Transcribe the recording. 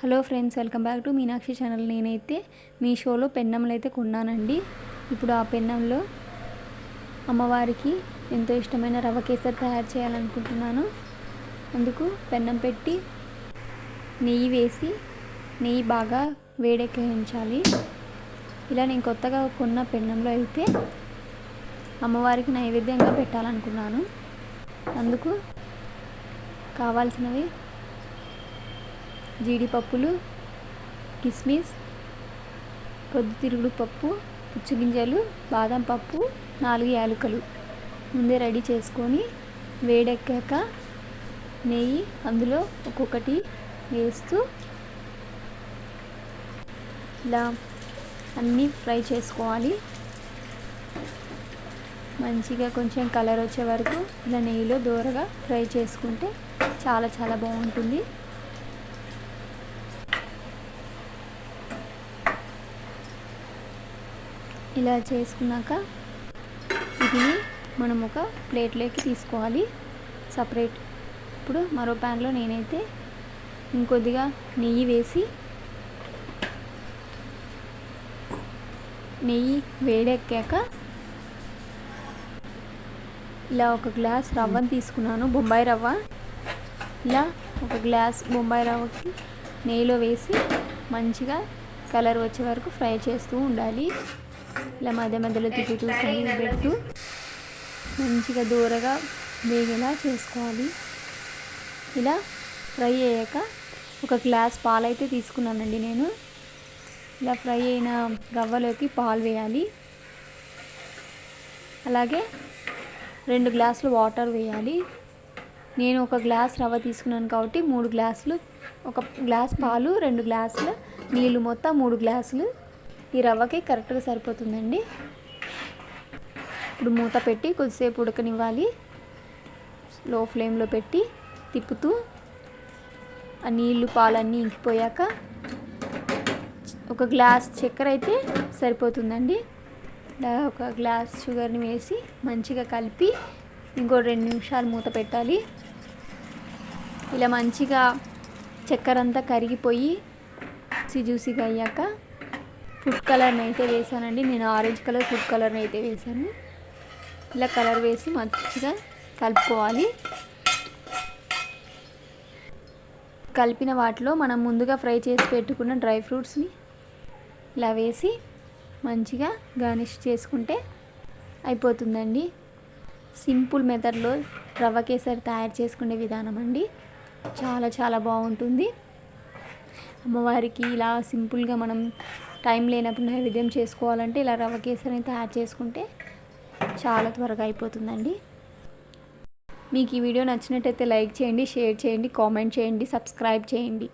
Hello friends welcome back to Meenakshi channel. నేనైతే మీ షోలో పెన్నములు అయితే కొన్నానండి. ఇప్పుడు ఆ పెన్నంలో అమ్మవారికి ఎంతో ఇష్టమైన రవ కేసరి తయారు చేయాలనుకుంటున్నాను. అందుకు పెన్నం పెట్టి నెయ్యి వేసి నెయ్యి బాగా వేడెక్కించాలి. ఇలా నేను కొత్తగా కొన్న పెన్నంలో అయితే అమ్మవారికి నైవేద్యంగా పెట్టాలనుకున్నాను. అందుకు కావాల్సినవి జీడిపప్పులు కిస్మిస్ పొద్దుతిరుగుడు పప్పు పుచ్చగింజలు బాదం పప్పు నాలుగు యాలకులు. ముందే రెడీ చేసుకొని వేడెక్కాక నెయ్యి అందులో ఒక్కొక్కటి వేస్తూ ఇలా అన్నీ ఫ్రై చేసుకోవాలి. మంచిగా కొంచెం కలర్ వచ్చే వరకు ఇలా నెయ్యిలో దూరగా ఫ్రై చేసుకుంటే చాలా చాలా బాగుంటుంది. ఇలా చేసుకున్నాక ఇది మనం ఒక ప్లేట్లోకి తీసుకోవాలి. సపరేట్. ఇప్పుడు మరో ప్యాన్లో నేనైతే ఇంకొద్దిగా నెయ్యి వేసి నెయ్యి వేడెక్కాక ఇలా ఒక గ్లాస్ రవ్వని తీసుకున్నాను బొంబాయి రవ్వ. ఇలా ఒక గ్లాస్ బొంబాయి రవ్వకి నెయ్యిలో వేసి మంచిగా కలర్ వచ్చే వరకు ఫ్రై చేస్తూ ఉండాలి. ఇలా మధ్య మధ్యలో తిప్పుతూ పెడుతూ మంచిగా దూరగా వేగేలా చేసుకోవాలి. ఇలా ఫ్రై అయ్యాక ఒక గ్లాస్ పాలు అయితే తీసుకున్నానండి నేను. ఇలా ఫ్రై అయిన రవ్వలోకి పాలు వేయాలి. అలాగే రెండు గ్లాసులు వాటర్ వేయాలి. నేను ఒక గ్లాస్ రవ్వ తీసుకున్నాను కాబట్టి మూడు గ్లాసులు ఒక గ్లాస్ పాలు రెండు గ్లాసులు నీళ్ళు మొత్తం మూడు గ్లాసులు ఈ రవ్వకి కరెక్ట్గా సరిపోతుందండి. ఇప్పుడు మూత పెట్టి కొద్దిసేపు ఉడకనివ్వాలి. లో ఫ్లేమ్లో పెట్టి తిప్పుతూ ఆ నీళ్ళు పాలన్నీ ఇంకిపోయాక ఒక గ్లాస్ చక్కెర అయితే సరిపోతుందండి. ఒక గ్లాస్ షుగర్ని వేసి మంచిగా కలిపి ఇంకో రెండు నిమిషాలు మూత పెట్టాలి. ఇలా మంచిగా చక్కెర అంతా కరిగిపోయి జ్యూసీగా అయ్యాక ఫుడ్ కలర్ని అయితే వేసానండి. నేను ఆరెంజ్ కలర్ ఫుడ్ కలర్ని అయితే వేసాను. ఇలా కలర్ వేసి మంచిగా కలుపుకోవాలి. కలిపిన వాటిలో మనం ముందుగా ఫ్రై చేసి పెట్టుకున్న డ్రై ఫ్రూట్స్ని ఇలా వేసి మంచిగా గార్నిష్ చేసుకుంటే అయిపోతుందండి. సింపుల్ మెథడ్లో రవ్వ కేసరి తయారు చేసుకునే విధానం అండి. చాలా చాలా బాగుంటుంది. అమ్మవారికి ఇలా సింపుల్గా మనం టైం లేనప్పుడు నైవేద్యం చేసుకోవాలంటే ఇలా రవ్వ కేసరిని తయారు చేసుకుంటే చాలా త్వరగా అయిపోతుందండి. మీకు ఈ వీడియో నచ్చినట్టయితే లైక్ చేయండి షేర్ చేయండి కామెంట్ చేయండి సబ్స్క్రైబ్ చేయండి.